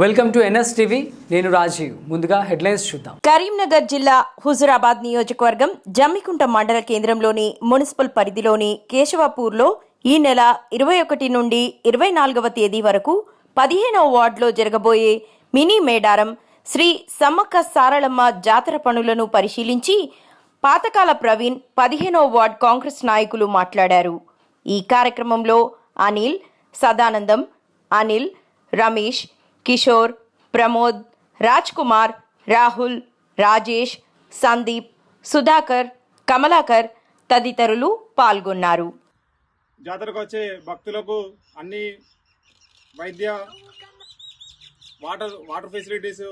Welcome to NS TV. నేను రాజీవ్. ముందుగా headlines చూద్దాం. కరీంనగర్ జిల్లా హుజురాబాద్ నియోజకవర్గం జమ్మికుంట మండల కేంద్రంలోని మున్సిపల్ పరిధిలోని కేశవపూర్లో ఈ నెల ఇరవై ఒకటి నుండి ఇరవై నాలుగవ తేదీ వరకు పదిహేనవ వార్డులో జరగబోయే మినీ మేడారం శ్రీ సమ్మక్క సారళమ్మ జాతర పనులను పరిశీలించి పాతకాల ప్రవీణ్ పదిహేనవ వార్డ్ కాంగ్రెస్ నాయకులు మాట్లాడారు. ఈ కార్యక్రమంలో అనిల్ సదానందం అనిల్ రమేష్ కిషోర్ ప్రమోద్ రాజ్ కుమార్ రాహుల్ రాజేష్ సందీప్ సుధాకర్ కమలాకర్ తదితరులు పాల్గొన్నారు. జాతరకు వచ్చే భక్తులకు అన్ని వైద్య వాటర్ వాటర్ ఫెసిలిటీస్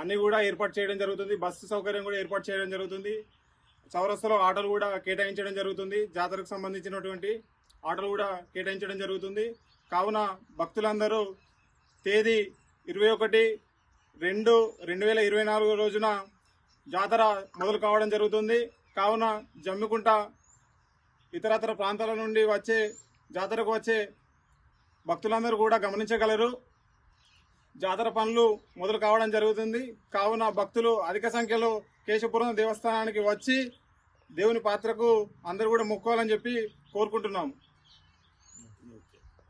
అన్నీ కూడా ఏర్పాటు చేయడం జరుగుతుంది. బస్సు సౌకర్యం కూడా ఏర్పాటు చేయడం జరుగుతుంది. చౌరస్తలో ఆటోలు కూడా కేటాయించడం జరుగుతుంది. జాతరకు సంబంధించినటువంటి ఆటోలు కూడా కేటాయించడం జరుగుతుంది. కావున భక్తులందరూ తేదీ ఇరవై ఒకటి రెండు రెండు వేల ఇరవై నాలుగు రోజున జాతర మొదలు కావడం జరుగుతుంది. కావున జమ్మికుంట ఇతరతర ప్రాంతాల నుండి వచ్చే జాతరకు వచ్చే భక్తులందరూ కూడా గమనించగలరు. జాతర పనులు మొదలు కావడం జరుగుతుంది. కావున భక్తులు అధిక సంఖ్యలో కేశపురం దేవస్థానానికి వచ్చి దేవుని పాత్రకు అందరూ కూడా మొక్కోవాలని చెప్పి కోరుకుంటున్నాము.